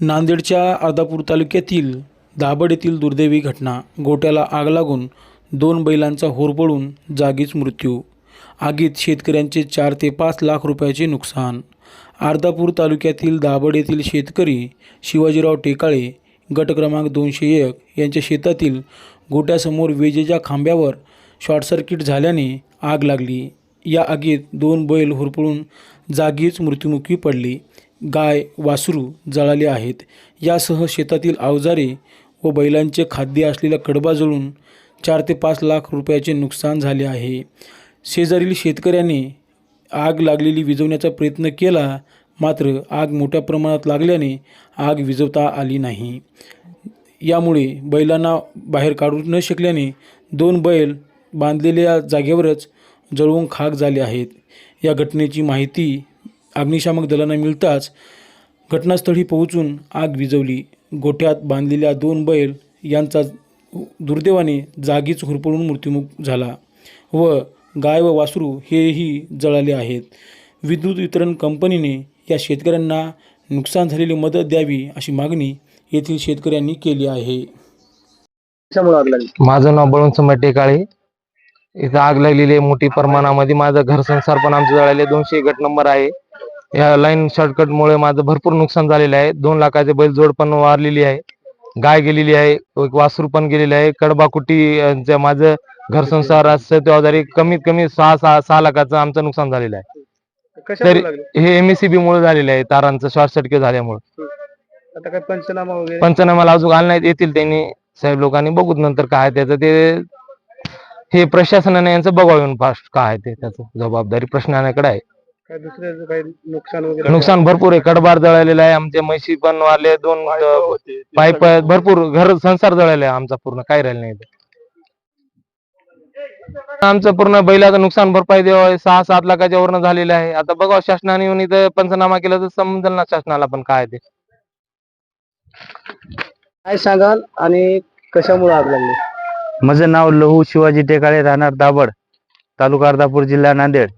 नांदेडच्या अर्धापूर तालुक्यातील दाभड येथील दुर्दैवी घटना. गोट्याला आग लागून दोन बैलांचा होरपळून जागीच मृत्यू. आगीत शेतकऱ्यांचे चार ते पाच लाख रुपयाचे नुकसान. अर्धापूर तालुक्यातील दाभड येथील शेतकरी शिवाजीराव टेकाळे गट क्रमांक दोनशे एक यांच्या शेतातील गोट्यासमोर विजेच्या खांब्यावर शॉर्ट सर्किट झाल्याने आग लागली. या आगीत दोन बैल होरपळून जागीच मृत्युमुखी पडली. गाय वासरू जळाले आहेत. यासह शेतातील अवजारे व बैलांचे खाद्य असलेला कडबा जळून चार ते पाच लाख रुपयाचे नुकसान झाले आहे. शेजारील शेतकऱ्याने आग लागलेली विजवण्याचा प्रयत्न केला मात्र आग मोठ्या प्रमाणात लागल्याने आग विझवता आली नाही. यामुळे बैलांना बाहेर काढू न शकल्याने दोन बैल बांधलेल्या जागेवरच जळवून खाक झाले आहेत. या घटनेची माहिती अग्निशामक दलांना मिळताच घटनास्थळी पोहोचून आग विझवली. गोठ्यात बांधलेल्या दोन बैल यांचा दुर्दैवाने जागीच हुरपळून मृत्युमुख झाला व गाय व वासरू हेही जळाले आहेत. विद्युत वितरण कंपनीने या शेतकऱ्यांना नुकसान झालेली मदत द्यावी अशी मागणी येथील शेतकऱ्यांनी केली आहे. माझं नाव बळून समटे काळे इथं आग लागलेली आहे मोठी प्रमाणामध्ये. माझं घर संसार पण आमचं जळाले दोनशे गट नंबर आहे. या लाईन शॉर्टकट मुळे माझं भरपूर नुकसान झालेलं आहे. दोन लाखाचे बैलजोड पण वारलेली आहे. गाय गेलेली आहे. एक वासरू पण गेलेली आहे. कडबा कुटी अं, जे माझं घर संसार जबाबदारी कमीत कमी सहा सहा सहा लाखाचं आमचं नुकसान झालेलं आहे. तरी- हे एमएससीबी मुळे झालेलं आहे. तारांचं शॉर्ट सर्किट झाल्यामुळे. आता काय पंचनामा पंचनामाला अजून आले नाहीत. येतील त्यांनी. साहेब लोकांनी बघूत नंतर काय त्याचं. ते हे प्रशासनाने यांचं बघावं फास्ट काय आहे ते त्याचं. जबाबदारी प्रशासनाकडे आहे. काय दुसऱ्याचं काही नुकसान वगैरे नुकसान भरपूर आहे. कडबार जळालेलं आहे. आमचे म्हशी पण वारले. दोन पाईप भरपूर घर संसार जळाले आहे आमचा पूर्ण. काय राहिलं नाही इथं. आमचं पूर्ण बैलाचं नुकसान भरपाई द्यावं सहा सात लाखाच्या वरनं झालेलं आहे. आता बघा शासनाने येऊन इथं पंचनामा केला तर समजेल ना शासनाला पण काय ते. काय सांगाल आणि कशामुळे आग लागली? माझं नाव लहू शिवाजी टेकाळे राहणार दाभड तालुका अर्धापूर जिल्हा नांदेड.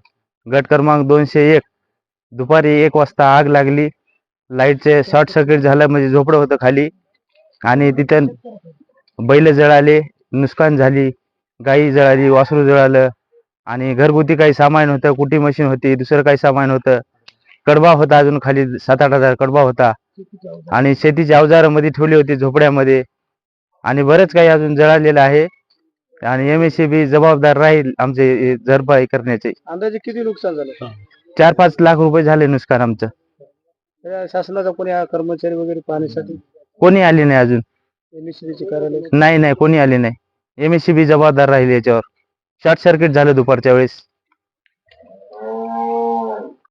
गट क्रमांक दोनशे एक. दुपारी एक वाजता आग लागली. लाईटचे शॉर्ट सर्किट झालं म्हणजे झोपडं होतं खाली. आणि तिथं बैल जळाले नुकसान झाली. गाई जळाली वासरू जळालं. आणि घरगुती काही सामान होतं कुटी मशीन होती दुसरं काही सामान होतं. कडबा होता अजून खाली सात आठ हजार कडबा होता. आणि शेतीची अवजारामध्ये ठेवली होती झोपड्यामध्ये. आणि बरंच काही अजून जळालेलं आहे. आणि एम एस बी जबाबदार राहील आमचे हे भरपाई करण्याचे. अंदाजे किती नुकसान झालं? चार पाच लाख रुपये झाले नुकसान आमचं. शासनाचा कोणी आ- कर्मचारी वगैरे पाहण्यासाठी? कोणी आले नाही अजून. एमएससीबीचे कार्यालय? नाही नाही कोणी आले नाही. एम एस बी जबाबदार राहील याच्यावर. शॉर्ट सर्किट झालं दुपारच्या वेळेस.